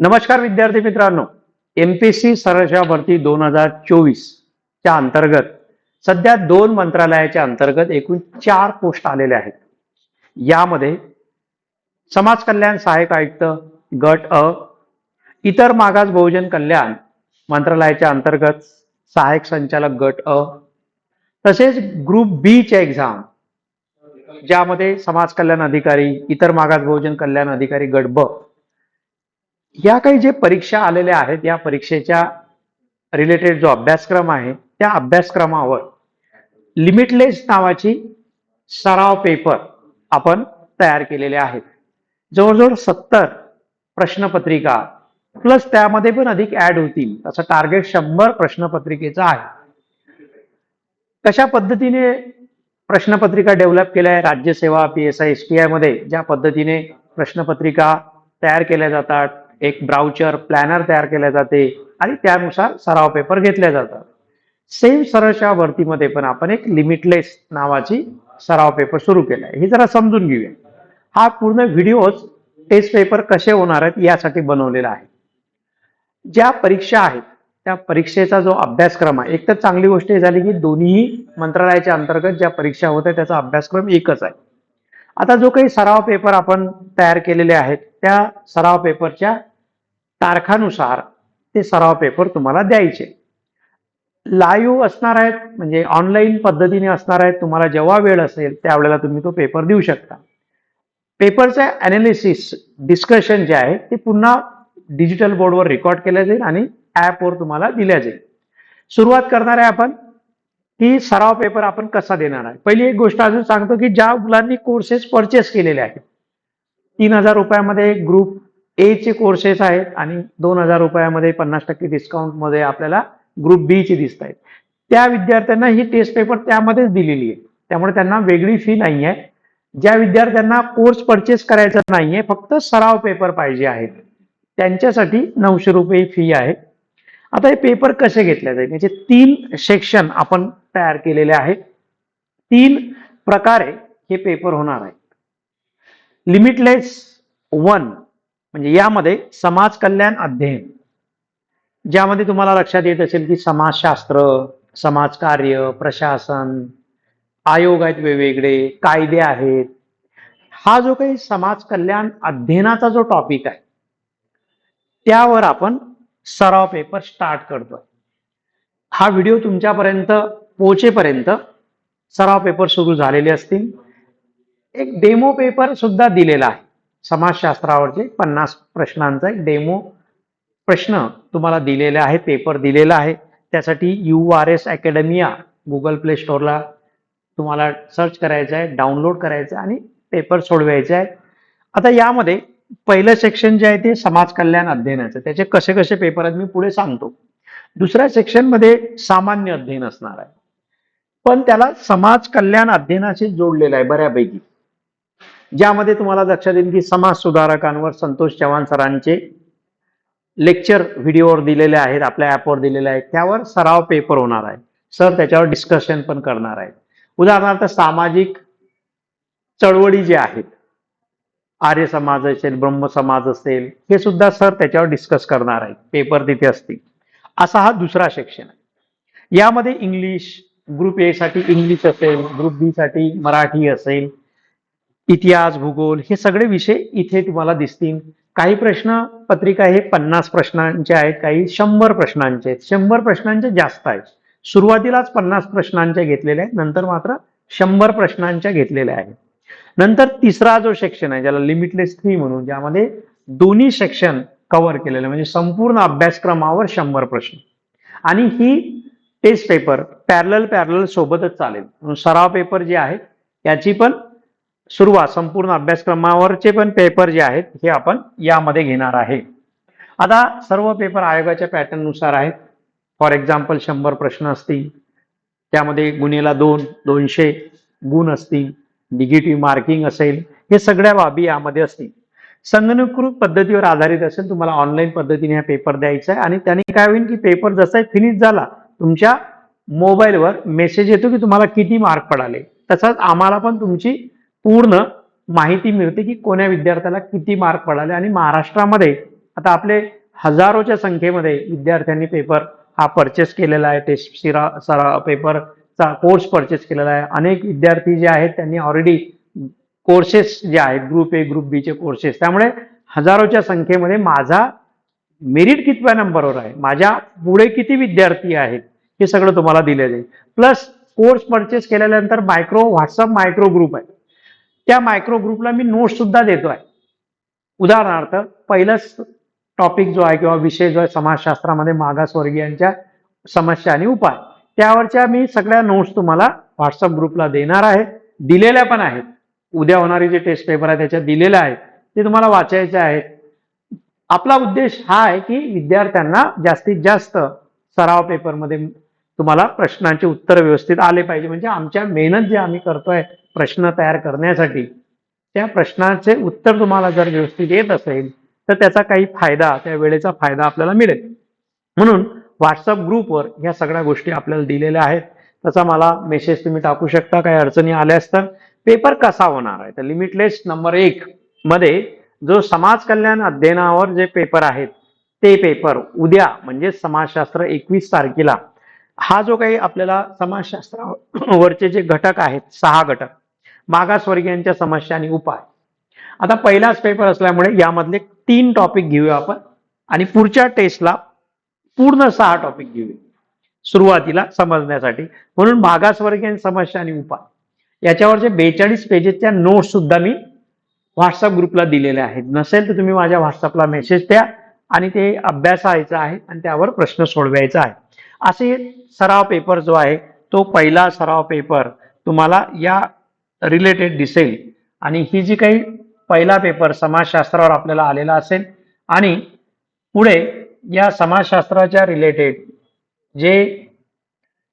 नमस्कार विद्यार्थी मित्रांनो. एम पी सी सरळशा भरती दोन हजार चोवीस च्या अंतर्गत सध्या दोन मंत्रालयाच्या अंतर्गत एकूण चार पोस्ट आलेल्या आहेत. यामध्ये समाज कल्याण सहाय्यक आयुक्त गट अ इतर मागास बहुजन कल्याण मंत्रालयाच्या अंतर्गत सहाय्यक संचालक गट अ तसेच ग्रुप बीच्या एक्झाम ज्यामध्ये समाज कल्याण अधिकारी इतर मागास बहुजन कल्याण अधिकारी गट ब या काही जे परीक्षा आलेल्या आहेत या परीक्षेच्या रिलेटेड जो अभ्यासक्रम आहे त्या अभ्यासक्रमावर लिमिटलेस नावाची सराव पेपर आपण तयार केलेले आहेत. जवळजवळ सत्तर प्रश्नपत्रिका प्लस त्यामध्ये पण अधिक ऍड होतील. असं टार्गेट शंभर प्रश्नपत्रिकेचं आहे. कशा पद्धतीने प्रश्नपत्रिका डेव्हलप केल्या आहे राज्यसेवा P S I S T आयमध्ये ज्या पद्धतीने प्रश्नपत्रिका तयार केल्या जातात एक ब्राउचर प्लॅनर तयार केले जाते आणि त्यानुसार सराव पेपर घेतले जातात. सेम सरळच्या भरतीमध्ये पण आपण एक लिमिटलेस नावाची सराव पेपर सुरू केला आहे. हे जरा समजून घेऊया. हा पूर्ण व्हिडिओज टेस्ट पेपर कसे होणार आहेत यासाठी बनवलेला आहे. ज्या परीक्षा आहेत त्या परीक्षेचा जो अभ्यासक्रम आहे एक तर चांगली गोष्ट झाली की दोन्ही मंत्रालयाच्या अंतर्गत ज्या परीक्षा होत्या त्याचा अभ्यासक्रम एकच आहे. आता जो काही सराव पेपर आपण तयार केलेले आहेत त्या सराव पेपरच्या तारखानुसार ते सराव पेपर तुम्हाला द्यायचे. लाईव्ह असणार आहेत म्हणजे ऑनलाईन पद्धतीने असणार आहेत तुम्हाला जेव्हा वेळ असेल त्यावेळेला तुम्ही तो पेपर देऊ शकता. पेपरचं अनालिसिस डिस्कशन जे आहे ते पुन्हा डिजिटल बोर्डवर रेकॉर्ड केलं जाईल आणि ॲपवर तुम्हाला दिल्या जाईल. सुरुवात करणार आहे आपण की सराव पेपर आपण कसा देणार आहे? पहिली एक गोष्ट अजून सांगतो की ज्या मुलांनी कोर्सेस परचेस केलेले आहेत तीन हजार रुपयामध्ये ग्रुप ए चे कोर्सेस आहेत आणि दोन हजार रुपयामध्ये पन्नास टक्के डिस्काउंटमध्ये आपल्याला ग्रुप बी ची दिसत आहेत. त्या विद्यार्थ्यांना ही टेस्ट पेपर त्यामध्येच दिलेली आहे. त्यामुळे त्यांना वेगळी फी नाही आहे. ज्या विद्यार्थ्यांना कोर्स परचेस करायचा नाहीये फक्त सराव पेपर पाहिजे आहेत त्यांच्यासाठी नऊशे रुपये फी आहे. आता हे पेपर कसे घेतले जाईल? याचे तीन सेक्शन आपण तयार केलेले आहेत. तीन प्रकारे हे पेपर होणार आहेत लिमिटलेस वन म्हणजे यामध्ये समाज कल्याण अध्ययन. ज्यामध्ये तुम्हाला लक्षात येत असेल की समाजशास्त्र समाजकार्य प्रशासन आयोग आहेत वेगवेगळे कायदे आहेत. हा जो काही समाज कल्याण अध्ययनाचा जो टॉपिक आहे त्यावर आपण सराव पेपर स्टार्ट करतो हा व्हिडिओ तुमच्यापर्यंत पोहोचेपर्यंत सराव पेपर सुरू झालेले असतील. एक डेमो पेपर सुद्धा दिलेला आहे. समाजशास्त्रावरचे पन्नास प्रश्नांचा एक डेमो प्रश्न तुम्हाला दिलेले आहे पेपर दिलेला आहे. त्यासाठी U R S academia Google play स्टोअरला तुम्हाला सर्च करायचं आहे डाउनलोड करायचं आहे आणि पेपर सोडवायचे आहे आता यामध्ये पहिलं सेक्शन जे आहे ते समाज कल्याण अध्ययनाचं. त्याचे कसे कसे पेपर आहेत मी पुढे सांगतो. दुसऱ्या सेक्शनमध्ये सामान्य अध्ययन असणार आहे. पण त्याला समाज कल्याण अध्ययनाशी जोडलेलं आहे बऱ्यापैकी. ज्यामध्ये तुम्हाला लक्षात येईल की समाज सुधारकांवर संतोष चव्हाण सरांचे लेक्चर व्हिडिओवर दिलेले आहेत आपल्या ऍपवर दिलेले आहेत. त्यावर सराव पेपर होणार आहे. सर त्याच्यावर डिस्कशन पण करणार आहेत. उदाहरणार्थ सामाजिक चळवळी जे आहेत आर्य समाज असेल ब्रह्म समाज असेल हे सुद्धा सर त्याच्यावर डिस्कस करणार आहेत. पेपर तिथे असतील. असा हा दुसरा सेक्शन आहे. यामध्ये इंग्लिश ग्रुप ए साठी इंग्लिश असेल ग्रुप बी साठी मराठी असेल इतिहास भूगोल हे सगळे विषय इथे तुम्हाला दिसतील. काही प्रश्न पत्रिका हे पन्नास प्रश्नांचे आहेत काही शंभर प्रश्नांचे आहेत. शंभर प्रश्नांचे जास्त आहेत. सुरुवातीलाच पन्नास प्रश्नांच्या घेतलेल्या आहेत नंतर मात्र शंभर प्रश्नांच्या घेतलेल्या आहेत. नंतर तिसरा जो सेक्शन आहे ज्याला लिमिटलेस थ्री म्हणून ज्यामध्ये दोन्ही सेक्शन कव्हर केलेले म्हणजे संपूर्ण अभ्यासक्रमावर शंभर प्रश्न. आणि ही टेस्ट पेपर पॅरल पॅरल सोबतच चालेल. सराव पेपर जे आहे याची पण सुरुवात संपूर्ण अभ्यासक्रमावरचे पण पेपर जे आहेत हे आपण यामध्ये घेणार आहे. आता सर्व पेपर आयोगाच्या पॅटर्ननुसार आहेत. फॉर एक्झाम्पल शंभर प्रश्न असतील. त्यामध्ये गुन्हेला दोन दोनशे गुण असतील. निगेटिव्ह मार्किंग असेल. हे सगळ्या बाबी यामध्ये असतील. संगणकीकृत पद्धतीवर आधारित असेल तुम्हाला ऑनलाईन पद्धतीने हा पेपर द्यायचा आहे. आणि त्याने काय होईल की पेपर जसा फिनिश झाला तुमच्या मोबाईलवर मेसेज येतो की तुम्हाला किती मार्क पडाले. तसंच आम्हाला पण तुमची पूर्ण माहिती मिळते की कोण्या विद्यार्थ्याला किती मार्क पडाले आणि महाराष्ट्रामध्ये आता आपले हजारोच्या संख्येमध्ये विद्यार्थ्यांनी पेपर हा परचेस केलेला आहे. टेस्ट सिरा सरा पेपरचा कोर्स परचेस केलेला आहे. अनेक विद्यार्थी जे आहेत त्यांनी ऑलरेडी कोर्सेस जे आहेत ग्रुप ए ग्रुप बीचे कोर्सेस त्यामुळे हजारोच्या संख्येमध्ये माझा मेरिट कितव्या नंबरवर आहे? माझ्या पुढे किती विद्यार्थी आहेत? हे सगळं तुम्हाला दिलं जाईल प्लस कोर्स परचेस केल्यानंतर मायक्रो व्हॉट्सअप मायक्रो ग्रुप आहे. त्या मायक्रो ग्रुपला मी नोट्स सुद्धा देतोय. उदाहरणार्थ पहिलंच टॉपिक जो आहे किंवा विषय जो आहे समाजशास्त्रामध्ये मागासवर्गीयांच्या समस्या आणि उपाय. त्यावरच्या मी सगळ्या नोट्स तुम्हाला व्हॉट्सअप ग्रुपला देणार आहे. दिलेल्या पण आहेत. उद्या होणारे जे टेस्ट पेपर आहे त्याच्यात दिलेल्या आहेत. ते तुम्हाला वाचायचे आहेत. आपला उद्देश हा आहे की विद्यार्थ्यांना जास्तीत जास्त सराव पेपरमध्ये तुम्हाला प्रश्नांची उत्तर व्यवस्थित आले पाहिजे. म्हणजे आमच्या मेहनत जे आम्ही करतोय प्रश्न तयार करण्यासाठी त्या प्रश्नाचे उत्तर तुम्हाला जर व्यवस्थित येत असेल तर त्याचा काही फायदा त्या वेळेचा फायदा आपल्याला मिळेल. म्हणून व्हॉट्सअप ग्रुपवर ह्या सगळ्या गोष्टी आपल्याला दिलेल्या आहेत. त्याचा मला मेसेज तुम्ही टाकू शकता काही अडचणी आल्यास तर पेपर कसा होणार आहे? तर लिमिटलेस नंबर एक मध्ये जो समाज कल्याण अध्ययनावर जे पेपर आहेत ते पेपर उद्या म्हणजे समाजशास्त्र एकवीस तारखेला हा जो काही आपल्याला समाजशास्त्रावरचे जे घटक आहेत सहा घटक मागासवर्गीयांच्या समस्या आणि उपाय. आता पहिलाच पेपर असल्यामुळे यामधले तीन टॉपिक घेऊया आपण आणि पुढच्या टेस्टला पूर्ण सहा टॉपिक घेऊया. सुरुवातीला समजण्यासाठी. म्हणून मागासवर्गीय समस्या आणि उपाय. याच्यावरचे बेचाळीस पेजेसच्या नोट्स सुद्धा मी व्हॉट्सअप ग्रुपला दिलेल्या आहेत. नसेल तर तुम्ही माझ्या व्हॉट्सअपला मेसेज द्या. आणि ते अभ्यासायचं आहे आणि त्यावर प्रश्न सोडवायचा आहे. असे सराव पेपर जो आहे तो पहिला सराव पेपर तुम्हाला या रिलेटेड दिसेल. आणि ही जी काही पहिला पेपर समाजशास्त्रावर आपल्याला आलेला असेल आणि पुढे या समाजशास्त्राच्या रिलेटेड जे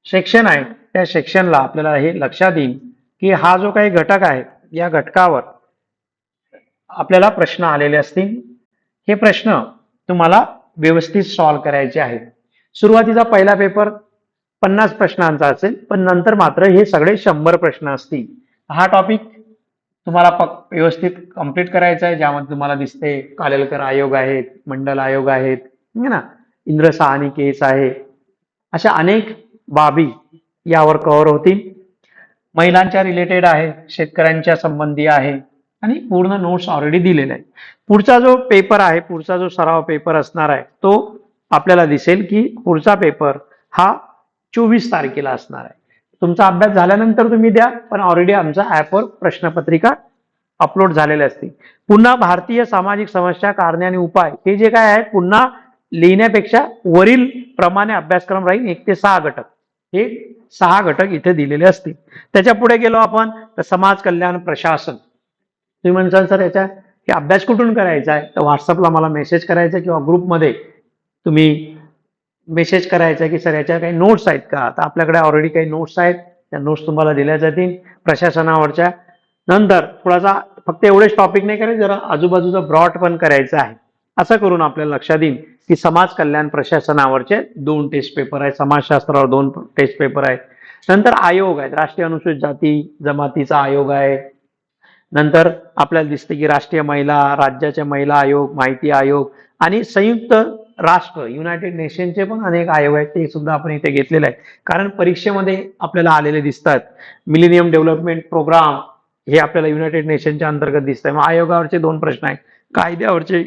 सेक्शन आहे त्या सेक्शनला आपल्याला हे लक्षात येईल की हा जो काही घटक आहे या घटकावर आपल्याला प्रश्न आलेले असतील. हे प्रश्न तुम्हाला व्यवस्थित सॉल्व्ह करायचे आहे सुरुवातीचा पहिला पेपर पन्नास प्रश्नांचा असेल पण नंतर मात्र हे सगळे शंभर प्रश्न असतील. हा टॉपिक तुम्हाला पक व्यवस्थित कंप्लीट करायचा आहे ज्यामध्ये तुम्हाला दिसते कालेलकर आयोग आहेत मंडल आयोग आहेत ना? इंद्र सहानी केस आहे. अशा अनेक बाबी यावर कव्हर होतील. महिलांच्या रिलेटेड आहे शेतकऱ्यांच्या संबंधी आहे. आणि पूर्ण नोट्स ऑलरेडी दिलेले आहे पुढचा जो पेपर आहे पुढचा जो सराव पेपर असणार आहे तो आपल्याला दिसेल की पुढचा पेपर हा चोवीस तारखेला असणार आहे. तुमचा अभ्यास झाल्यानंतर तुम्ही द्या पण ऑलरेडी आमच्या ऍपवर प्रश्नपत्रिका अपलोड झालेल्या असतील. पुन्हा भारतीय सामाजिक समस्या कारणे आणि उपाय हे जे काय आहे पुन्हा लिहिण्यापेक्षा वरील प्रमाणे अभ्यासक्रम राहील एक ते सहा घटक. हे सहा घटक इथे दिलेले असतील. त्याच्या पुढे गेलो आपण तर समाज कल्याण प्रशासन. तुम्ही म्हणसाल सर याच्या हे अभ्यास कुठून करायचा आहे? तर व्हॉट्सअपला मला मेसेज करायचा किंवा ग्रुपमध्ये तुम्ही मेसेज करायचा की सर याच्या काही नोट्स आहेत का? तर आपल्याकडे ऑलरेडी काही नोट्स आहेत. त्या नोट्स तुम्हाला दिल्या जातील प्रशासनावरच्या. नंतर थोडासा फक्त एवढेच टॉपिक नाही करायचं जरा आजूबाजूचा ब्रॉड पण करायचं आहे. असं करून आपल्याला लक्षात येईल की समाज कल्याण प्रशासनावरचे दोन टेस्ट पेपर आहेत. समाजशास्त्रावर दोन टेस्ट पेपर आहेत. नंतर आयोग आहेत. राष्ट्रीय अनुसूचित जाती जमातीचा आयोग आहे. नंतर आपल्याला दिसते की राष्ट्रीय महिला राज्याच्या महिला आयोग माहिती आयोग आणि संयुक्त राष्ट्र युनायटेड नेशनचे पण अनेक आयोग आहेत ते सुद्धा आपण इथे घेतलेले आहेत. कारण परीक्षेमध्ये आपल्याला आलेले दिसतात. मिलेनियम डेव्हलपमेंट प्रोग्राम हे आपल्याला युनायटेड नेशनच्या अंतर्गत दिसत आहे मग आयोगावरचे दोन प्रश्न आहेत. कायद्यावरचे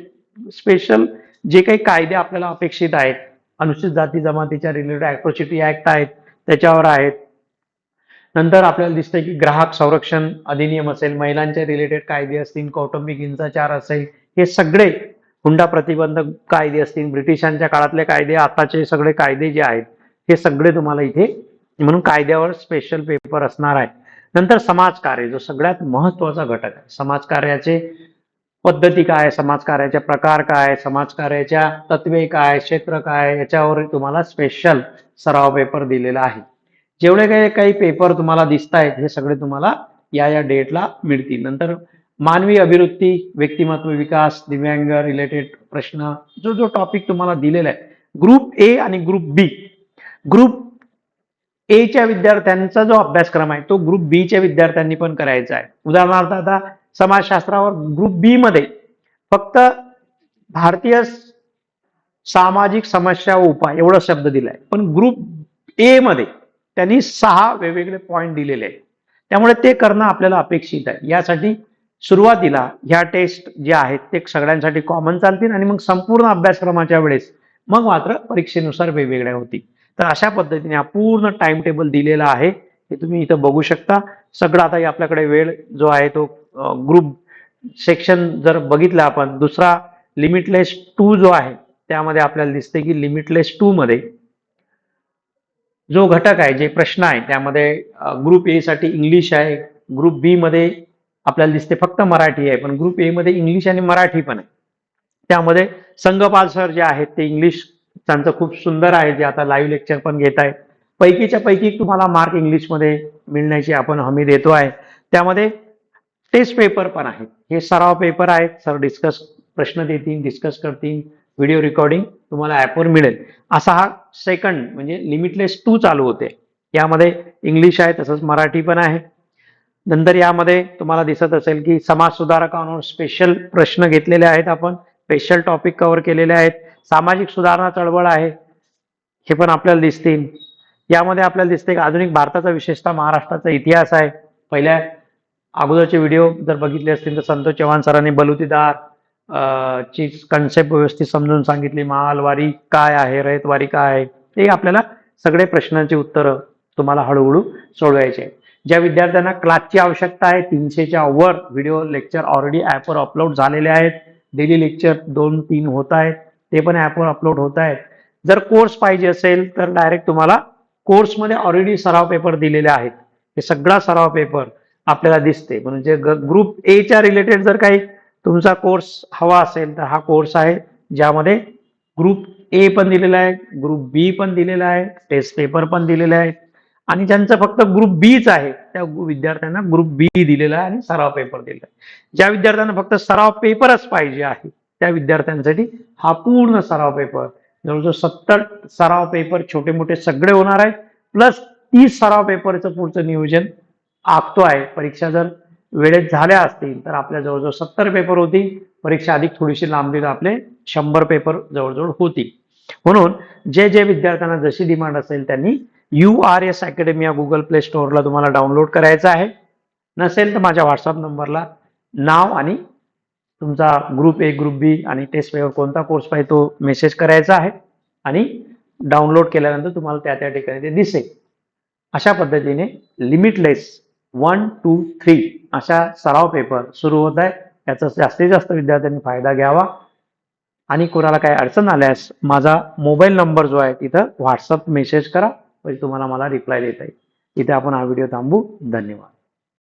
स्पेशल जे काही कायदे आपल्याला अपेक्षित आहेत अनुसूचित जाती जमातीच्या रिलेटेड अॅट्रॉसिटी ऍक्ट आहेत त्याच्यावर आहेत. नंतर आपल्याला दिसतंय की ग्राहक संरक्षण अधिनियम असेल महिलांच्या रिलेटेड कायदे असतील कौटुंबिक हिंसाचार असेल हे सगळे हुंडा प्रतिबंधक कायदे असतील ब्रिटिशांच्या काळातले कायदे आताचे सगळे कायदे जे आहेत हे सगळे तुम्हाला इथे म्हणून कायद्यावर स्पेशल पेपर असणार आहे. नंतर समाजकार्य जो सगळ्यात महत्त्वाचा घटक आहे. समाजकार्याचे पद्धती काय समाजकार्याचे प्रकार काय समाजकार्याच्या तत्वे काय क्षेत्र काय याच्यावर तुम्हाला स्पेशल सराव पेपर दिलेला आहे. जेवढे काही काही पेपर तुम्हाला दिसत आहेत हे सगळे तुम्हाला या या डेटला मिळतील. नंतर मानवी अभिवृत्ती व्यक्तिमत्व विकास दिव्यांग रिलेटेड प्रश्न जो जो टॉपिक तुम्हाला दिलेला आहे ग्रुप ए आणि ग्रुप बी ग्रुप एच्या विद्यार्थ्यांचा जो अभ्यासक्रम आहे तो ग्रुप बीच्या विद्यार्थ्यांनी पण करायचा आहे. उदाहरणार्थ आता समाजशास्त्रावर ग्रुप बी मध्ये फक्त भारतीय सामाजिक समस्या व उपाय एवढा शब्द दिलाय. पण ग्रुप ए मध्ये त्यांनी सहा वेगवेगळे पॉईंट दिलेले आहेत. त्यामुळे ते करणं आपल्याला अपेक्षित आहे. यासाठी सुरुवातीला ह्या टेस्ट जे आहेत ते सगळ्यांसाठी कॉमन चालतील आणि मग संपूर्ण अभ्यासक्रमाच्या वेळेस मग मात्र परीक्षेनुसार वेगवेगळ्या होतील. तर अशा पद्धतीने हा पूर्ण टाइम टेबल दिलेला आहे. हे तुम्ही इथं बघू शकता. सगळं आता आपल्याकडे वेळ जो आहे तो ग्रुप सेक्शन जर बघितला आपण दुसरा लिमिटलेस टू जो आहे त्यामध्ये आपल्याला दिसते की लिमिटलेस टू मध्ये जो घटक आहे जे प्रश्न आहे त्यामध्ये ग्रुप ए साठी इंग्लिश आहे ग्रुप बी मध्ये आपल्याला दिसते फक्त मराठी आहे पण ग्रुप ए मध्ये इंग्लिश आणि मराठी पण आहे. त्यामध्ये संघपाल सर जे आहेत ते इंग्लिश त्यांचं खूप सुंदर आहे जे आता लाईव्ह लेक्चर पण घेत आहे पैकीच्या पैकी तुम्हाला मार्क इंग्लिशमध्ये मिळण्याची आपण हमी देतो आहे. त्यामध्ये टेस्ट पेपर पण आहेत. हे सराव पेपर आहेत. सर डिस्कस प्रश्न देतील डिस्कस करतील. व्हिडिओ रेकॉर्डिंग तुम्हाला ॲपवर मिळेल. असा हा सेकंड म्हणजे लिमिटलेस टू चालू होते. यामध्ये इंग्लिश आहे तसंच मराठी पण आहे. नंतर यामध्ये तुम्हाला दिसत असेल की समाज सुधारकांवर स्पेशल प्रश्न घेतलेले आहेत आपण. स्पेशल टॉपिक कव्हर केलेले आहेत. सामाजिक सुधारणा चळवळ आहे. हे पण आपल्याला दिसतील. यामध्ये आपल्याला दिसते की आधुनिक भारताचा विशेषतः महाराष्ट्राचा इतिहास आहे. पहिल्या अगोदरचे व्हिडिओ जर बघितले असतील तर संतोष चव्हाण सरांनी बलुतीदार ची कन्सेप्ट व्यवस्थित समजून सांगितली. मालवारी काय आहे? रयतवारी काय आहे? ते आपल्याला सगळे प्रश्नांची उत्तरं तुम्हाला हळूहळू सोडवायचे. आहेत ज्या विद्यार्थ्यांना क्लासची आवश्यकता आहे तीनशेच्या वर व्हिडिओ लेक्चर ऑलरेडी ॲपवर अपलोड झालेले आहेत. डेली लेक्चर दोन तीन होत आहेत. ते पण ॲपवर अपलोड होत आहेत. जर कोर्स पाहिजे असेल तर डायरेक्ट तुम्हाला कोर्समध्ये ऑलरेडी सराव पेपर दिलेले आहेत. हे सगळा सराव पेपर आपल्याला दिसते. म्हणजे ग्रुप एच्या रिलेटेड जर काही तुमचा कोर्स हवा असेल तर हा कोर्स आहे ज्यामध्ये ग्रुप ए पण दिलेला आहे ग्रुप बी पण दिलेला आहे टेस्ट पेपर पण दिलेले आहे आणि ज्यांचं फक्त ग्रुप बीच आहे त्या विद्यार्थ्यांना ग्रुप बी दिलेला आहे आणि सराव पेपर दिलेला आहे. ज्या विद्यार्थ्यांना फक्त सराव पेपरच पाहिजे आहे त्या विद्यार्थ्यांसाठी हा पूर्ण सराव पेपर जवळजवळ सत्तर सराव पेपर छोटे मोठे सगळे होणार आहेत प्लस तीस सराव पेपरचं पुढचं नियोजन आखतो आहे. परीक्षा जर वेळेत झाल्या असतील तर आपल्या जवळजवळ सत्तर पेपर होतील. परीक्षा अधिक थोडीशी लांबली तर आपले शंभर पेपर जवळजवळ होतील. म्हणून जे जे विद्यार्थ्यांना जशी डिमांड असेल त्यांनी यू आर एस अकॅडमी या गुगल प्ले स्टोअरला तुम्हाला डाउनलोड करायचं आहे. नसेल तर माझ्या व्हॉट्सअप नंबरला नाव आणि तुमचा ग्रुप ए ग्रुप बी आणि टेस्ट पेपर कोणता कोर्स पाहिजे तो मेसेज करायचा आहे. आणि डाउनलोड केल्यानंतर तुम्हाला त्या त्या ठिकाणी ते दिसेल. अशा पद्धतीने लिमिटलेस वन टू थ्री अशा सराव पेपर सुरू होत आहे. याचा जास्तीत जास्त विद्यार्थ्यांनी फायदा घ्यावा. आणि कोणाला काही अडचण आल्यास माझा मोबाईल नंबर जो आहे तिथं व्हॉट्सअप मेसेज करा. म्हणजे तुम्हाला मला रिप्लाय देता येईल. इथे आपण हा व्हिडिओ थांबू. धन्यवाद.